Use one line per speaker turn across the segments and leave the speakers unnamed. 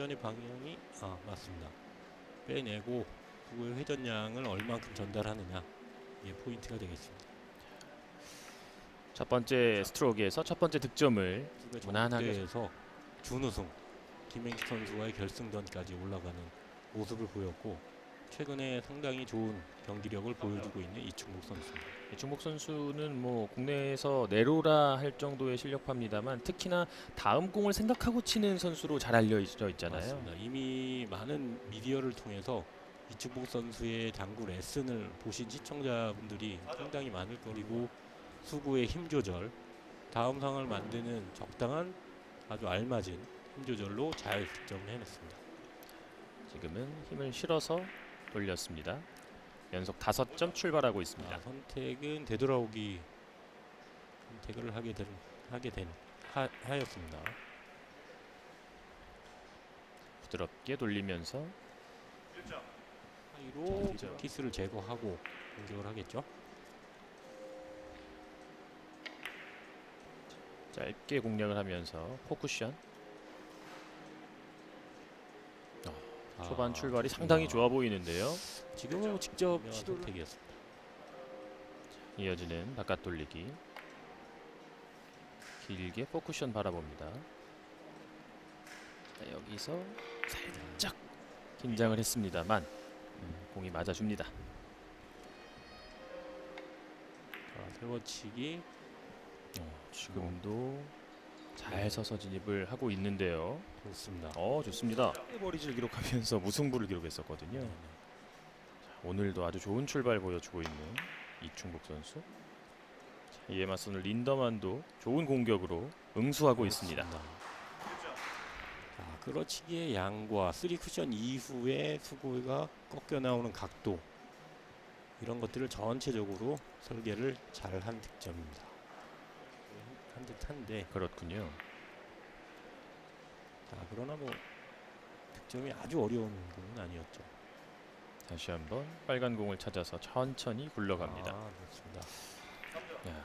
회전의 방향이 아 맞습니다. 빼내고 수구의 회전량을 얼만큼 전달하느냐 이게 포인트가 되겠습니다.
첫 번째 스트로크에서 첫 번째 득점을 무난하게
전국대회에서 준우승 김행식 선수와의 결승전까지 올라가는 모습을 보였고 최근에 상당히 좋은 경기력을 보여주고 있는 이충국 선수입니다.
이충복 선수는 뭐 국내에서 내로라 할 정도의 실력파입니다만 특히나 다음 공을 생각하고 치는 선수로 잘 알려져 있잖아요.
맞습니다. 이미 많은 미디어를 통해서 이충복 선수의 당구 레슨을 보신 시청자분들이 상당히 많을 거리고 수구의 힘 조절, 다음 상을 만드는 적당한 아주 알맞은 힘 조절로 잘 득점을 해냈습니다.
지금은 힘을 실어서 돌렸습니다. 연속 다섯 점 출발하고 있습니다.
아, 선택은 되돌아오기 선택을 하게 된 하게 된 하, 하였습니다.
부드럽게 돌리면서 그렇죠.
키스를 제거하고 공격을 하겠죠.
짧게 공략을 하면서 포쿠션 초반
아,
출발이. 상당히 좋아 보이는데요.
지금은 직접 시도 선택이었습니다.
이어지는 바깥 돌리기 길게 포쿠션 바라봅니다. 자, 여기서 살짝 긴장을 했습니다만 음, 공이 맞아줍니다.
자, 세워치기
어, 지금도 잘 서서 진입을 하고 있는데요.
좋습니다.
어 좋습니다. 버리지를 기록하면서 무승부를 기록했었거든요.
네, 네.
오늘도 아주 좋은 출발 보여주고 있는 이충복 선수. 자, 이에 맞서는 린더만도 좋은 공격으로 응수하고 있습니다.
그렇습니다. 자, 끌어치기의 양과 쓰리 쿠션 이후에 수고가 꺾여 나오는 각도 이런 것들을 전체적으로 설계를 잘 한 득점입니다. 한 듯한데
그렇군요.
자, 그러나 뭐 득점이 아주 어려운 공은 아니었죠.
다시 한번 빨간 공을 찾아서 천천히 굴러갑니다.
아.
야,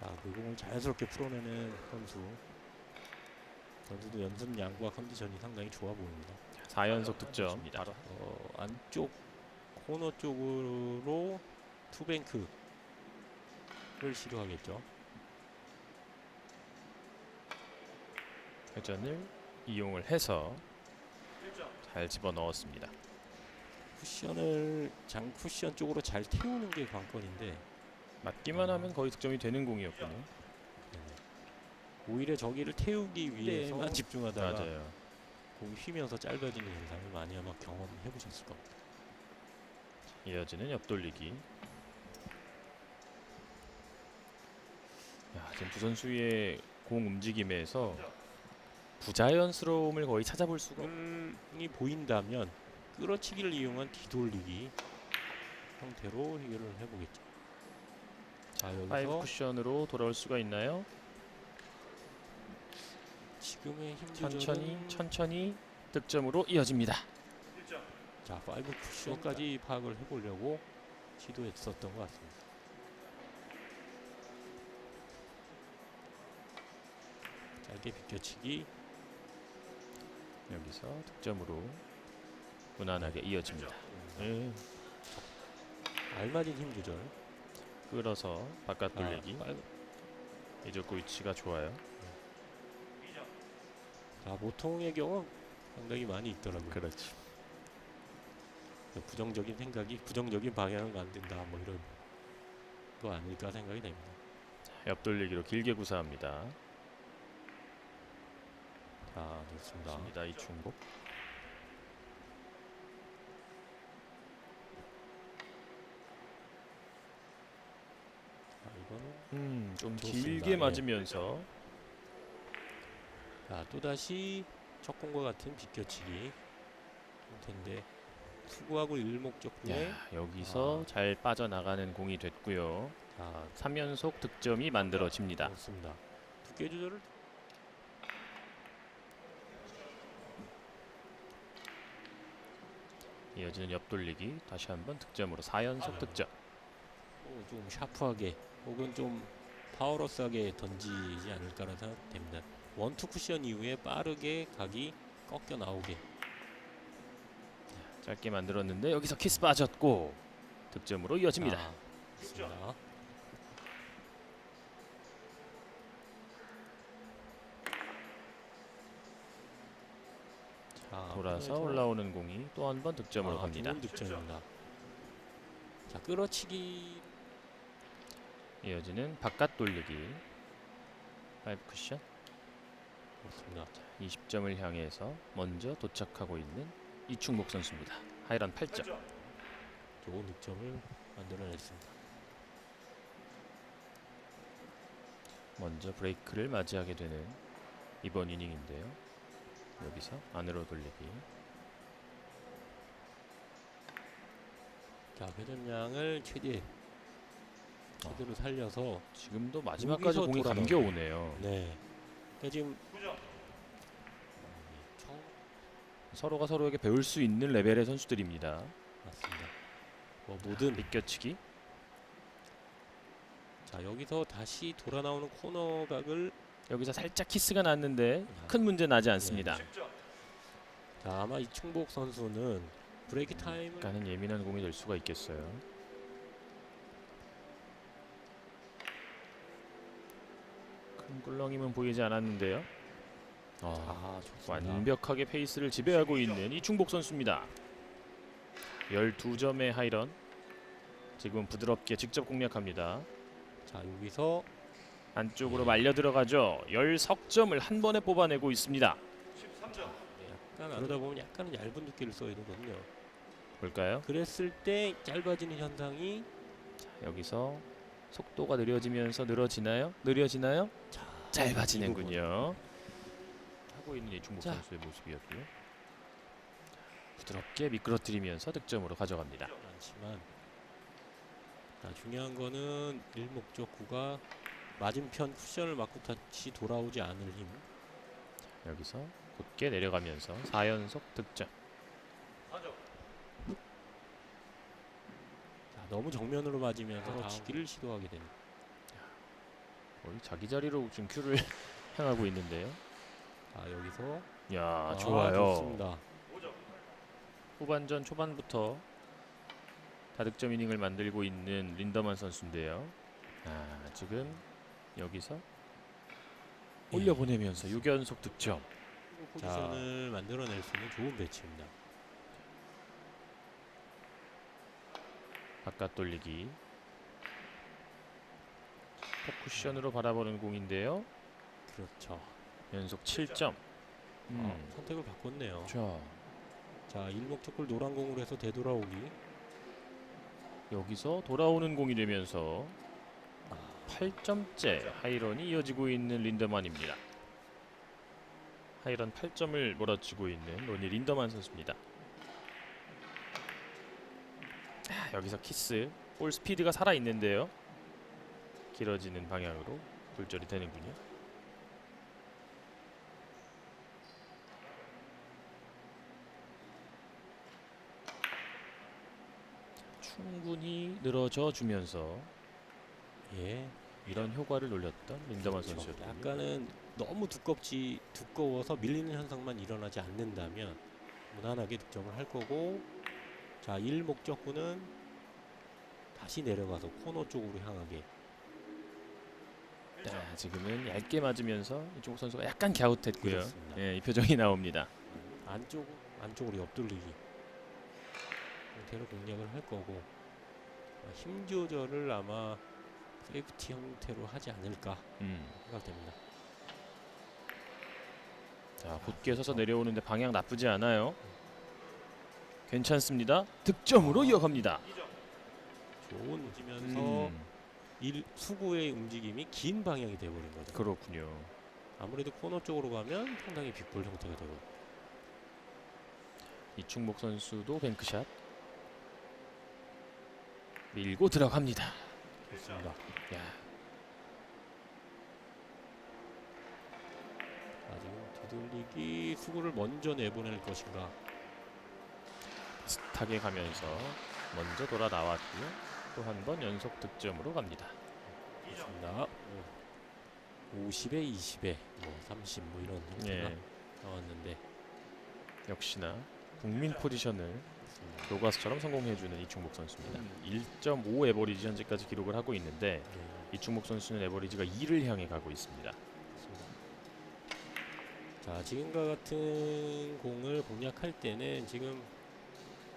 자, 그 공을 자연스럽게 풀어내는 선수. 선수도 연습 양과 컨디션이 상당히 좋아 보입니다.
4연속 득점. 바로
어, 안쪽 코너 쪽으로 투뱅크를 시도하겠죠.
회전을 이용을 해서 잘 집어 넣었습니다.
쿠션을 장 쿠션 쪽으로 잘 태우는 게 관건인데
맞기만 하면 거의 득점이 되는 공이었군요.
오히려 저기를 태우기 위해서만 집중하다가
맞아요.
공이 휘면서 짧아지는 현상을 많이 아마 경험해 보셨을 겁니다.
이어지는 옆돌리기. 야, 지금 두 선수의 공 움직임에서 부자연스러움을 거의 찾아볼 수가 없.
이 보인다면 끌어치기를 이용한 뒤돌리기 형태로 해결을 해보겠죠. 자
파이브
여기서
쿠션으로 돌아올 수가 있나요?
지금의 힘
천천히
조절은
천천히 득점으로 이어집니다.
자 파이브 쿠션까지 파악을 해보려고 시도했었던 것 같습니다. 짧게 비껴치기
여기서 득점으로 무난하게 이어집니다. 예,
알맞은 힘 조절.
끌어서 바깥
아,
돌리기.
파이브-
이적구 위치가 좋아요.
자 보통의 경우 상당히 많이 있더라고요.
그렇지.
부정적인 생각이 부정적인 방향은 안 된다 뭐 이런 거 아닐까 생각이 됩니다.
옆돌리기로 길게 구사합니다.
자 좋습니다.
좋습니다. 이충복.
자, 이거는
음, 좀
좋습니다.
길게
예.
맞으면서
자 또다시 첫 공과 같은 비껴치기 형태인데 투구하고 일목적구에
야, 여기서
아.
잘 빠져나가는 공이 됐고요.
자
3연속 득점이 만들어집니다.
좋습니다. 두께 조절을
이어지는 옆돌리기 다시 한번 득점으로 4연속 득점.
어, 좀 샤프하게 혹은 좀 파워러스하게 던지지 않을까라는 생각 됩니다. 원투 쿠션 이후에 빠르게 각이 꺾여 나오게
짧게 만들었는데 여기서 키스 빠졌고 득점으로 이어집니다.
아, 좋습니다. 자, 돌아서
올라오는 공이 또 한 번 득점으로
아,
갑니다.
좋은 득점입니다. 자 끌어치기
이어지는 바깥 돌리기. 파이브 쿠션
좋습니다.
20점을 향해서 먼저 도착하고 있는 이충복 선수입니다. 하이런 8점.
좋은 득점을 만들어냈습니다.
먼저 브레이크를 맞이하게 되는 이번 이닝인데요. 여기서 안으로 돌리기.
자 회전량을 최대 최대로 살려서
지금도 마지막까지
여기서
공이
돌아가고.
감겨 오네요.
네. 그러니까 지금 처음
서로가 서로에게 배울 수 있는 레벨의 선수들입니다.
맞습니다. 뭐 뭐든
비껴치기.
자 여기서 다시 돌아 나오는 코너각을
여기서 살짝 키스가 났는데 큰 문제 나지 않습니다.
자 아마 이충복 선수는 브레이크 타임을
약간은 예민한 공이 될 수가 있겠어요. 큰 꿀렁임은 보이지 않았는데요. 아,
아 좋습니다.
완벽하게 페이스를 지배하고 있는 이충복 선수입니다. 12점의 하이런. 지금 부드럽게 직접 공략합니다.
자 여기서
안쪽으로 말려 들어가죠. 10석점을 한 번에 뽑아내고 있습니다.
약간 그러다 보면 약간은 얇은 두께를 써야 되거든요.
볼까요?
그랬을 때 짧아지는 현상이
여기서 속도가 느려지면서 늘어지나요? 느려지나요?
자,
짧아지는군요. 하고 있는 이충복
자.
선수의 모습이었고요. 부드럽게 미끄러뜨리면서 득점으로 가져갑니다.
많지만 자, 중요한 거는 일목적구가 맞은편 쿠션을 맞고 다시 돌아오지 않을 힘.
여기서 곧게 내려가면서 4연속 득점.
자, 너무 정면으로 맞으면서
다음.
치기를 시도하게 됩니다.
거의 자기 자리로 지금 큐를 향하고 있는데요.
자 여기서
야
아,
좋아요.
좋습니다.
후반전 초반부터 다득점 이닝을 만들고 있는 린더만 선수인데요. 아 지금 여기서 올려보내면서 6연속 득점.
포지션을 만들어낼 수 있는 좋은 배치입니다.
바깥 돌리기. 포쿠션으로 바라보는 공인데요.
그렇죠.
연속 7점. 음.
어, 선택을 바꿨네요.
자
자 일목적구를 노란 공으로 해서 되돌아오기.
여기서 돌아오는 공이 되면서
아,
8점째 하이런이 이어지고 있는 린더만입니다. 하이런 8점을 몰아치고 있는 로니 린더만 선수입니다. 아, 여기서 키스 볼 스피드가 살아 있는데요. 길어지는 방향으로 굴절이 되는군요. 충분히 늘어져 주면서
예.
이런 효과를 놀렸던 린더만
그렇죠.
선수였군요.
약간은 너무 두껍지 두꺼워서 밀리는 현상만 일어나지 않는다면 무난하게 득점을 할 거고 자 일목적구는 다시 내려가서 코너 쪽으로 향하게
자, 지금은 얇게 맞으면서 이쪽 선수가 약간 갸웃했고요.
그렇습니다.
예, 이 표정이 나옵니다.
안쪽 안쪽으로 옆돌리기 형태로 공략을 할 거고 어, 힘 조절을 아마 세이프티 형태로 하지 않을까
음.
생각됩니다.
자, 곧게 서서 내려오는데 방향 나쁘지 않아요. 괜찮습니다. 득점으로 이어갑니다.
좋은 지면서
음,
일 수구의 움직임이 긴 방향이 돼버린 거죠.
그렇군요.
아무래도 코너 쪽으로 가면 상당히 빅볼 형태가 되고
이충목 선수도 뱅크샷 밀고 들어갑니다.
좋습니다.
야,
자, 지금 뒤돌리기 수구를 먼저 내보낼 것인가
비슷하게 가면서 먼저 돌아 나왔고요. 또 한 번 연속 득점으로 갑니다.
좋습니다. 50에 20에 뭐30 뭐 이런 형태가
예.
나왔는데
역시나 국민 포지션을 교과서처럼 성공해주는 이충복 선수입니다.
음.
1.5 에버리지 현재까지 기록을 하고 있는데
네.
이충복 선수는 에버리지가 2를 향해 가고 있습니다.
자 지금과 같은 공을 공략할 때는 지금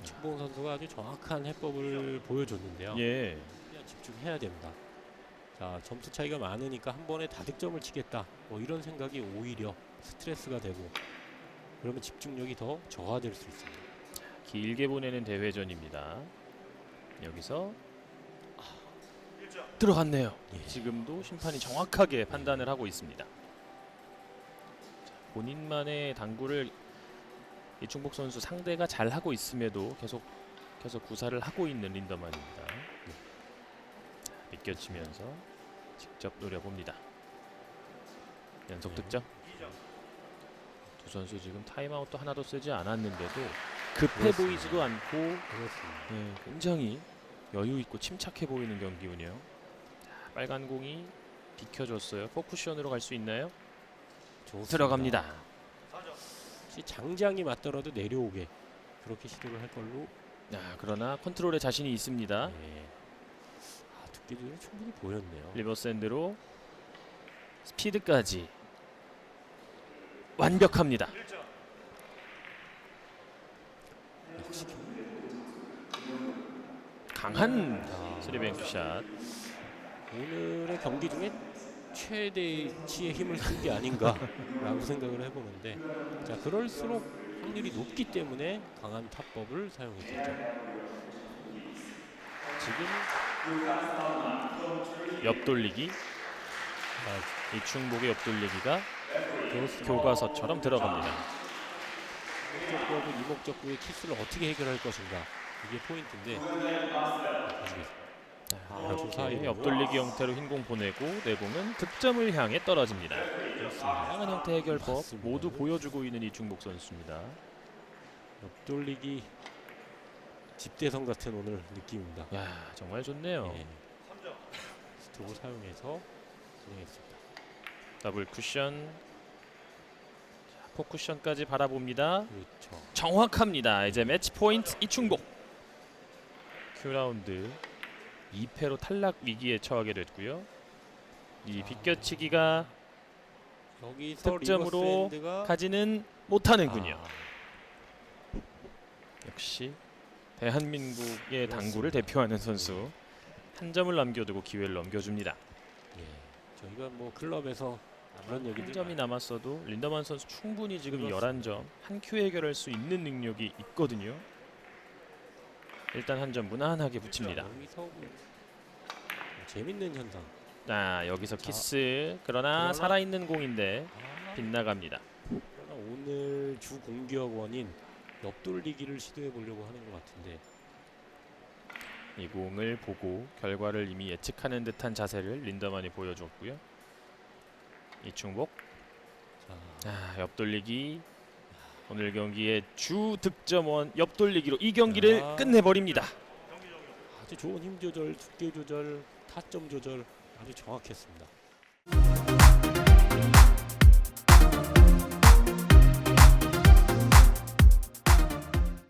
이충봉 선수가 아주 정확한 해법을 보여줬는데요.
예,
그냥 집중해야 됩니다. 자 점수 차이가 많으니까 한 번에 다득점을 치겠다. 뭐 이런 생각이 오히려 스트레스가 되고 그러면 집중력이 더 저하될 수 있습니다.
길게 보내는 대회전입니다. 여기서 아, 들어갔네요.
예.
지금도 심판이 정확하게 판단을 하고 있습니다. 자, 본인만의 당구를 이충복 선수 상대가 잘 하고 있음에도 계속해서 구사를 하고 있는 린더만입니다. 자, 믿겨치면서 직접 노려봅니다. 연속
네.
득점. 두 선수 지금 타임아웃도 하나도 쓰지 않았는데도 급해
그렇습니다.
보이지도 않고
그렇습니다.
네, 굉장히 여유 있고 침착해 보이는 경기군요. 자, 빨간 공이 비켜줬어요. 포쿠션으로 갈 수 있나요?
좋습니다.
들어갑니다.
혹시 장장이 맞더라도 내려오게 그렇게 시도를 할 걸로.
아, 그러나 컨트롤에 자신이 있습니다.
네. 아 두께도 충분히 보였네요.
리버샌드로 스피드까지 완벽합니다.
역시
강한
아,
스리뱅크 샷.
오늘의 경기 중에 최대치의 힘을 쓴 게 아닌가라고 생각을 해보는데 자 그럴수록 확률이 높기 때문에 강한 타법을 사용했겠죠. 지금
옆돌리기.
아,
이충복의 옆돌리기가. 교과서처럼 들어갑니다.
이목적구의 키스를 어떻게 해결할 것인가 이게 포인트인데 보시겠습니다. 아,
이렇게
조사이로.
옆돌리기 형태로 흰 공 보내고 내공은 득점을 향해 떨어집니다. 다양한 형태 해결법
맞습니다.
모두 보여주고 있는 이충복 선수입니다.
옆돌리기 집대성 같은 오늘 느낌입니다.
야 정말 좋네요.
예. 스트로크를 사용해서 진행했습니다.
더블 쿠션, 자, 포쿠션까지 바라봅니다.
그렇죠.
정확합니다. 이제 매치 포인트 이충복. 큐 라운드 2패로 탈락 위기에 처하게 됐고요. 이
여기서
득점으로 가지는 못하는군요.
아,
역시 대한민국의
그렇습니다.
당구를 대표하는 선수 한 점을 남겨두고 기회를 넘겨줍니다.
예. 저희가 뭐 클럽에서 그런 얘기들
한 점이 남았어도 린더만 선수 충분히 지금
그렇습니다.
11점 한큐 해결할 수 있는 능력이 있거든요. 일단 한 점 무난하게 붙입니다.
여기서 뭐 재밌는 현상.
자 여기서
자,
키스
그러나
살아있는 공인데
아,
빗나갑니다.
그러나 오늘 주 공격원인 옆돌리기를 시도해 보려고 하는 것 같은데
이 공을 보고 결과를 이미 예측하는 듯한 자세를 린더만이 보여줬고요. 이충복
자,
아, 옆돌리기 오늘 경기의 주 득점원 옆돌리기로 이 경기를
아.
끝내버립니다.
아주 좋은 힘 조절, 두께 조절, 타점 조절 아주 정확했습니다.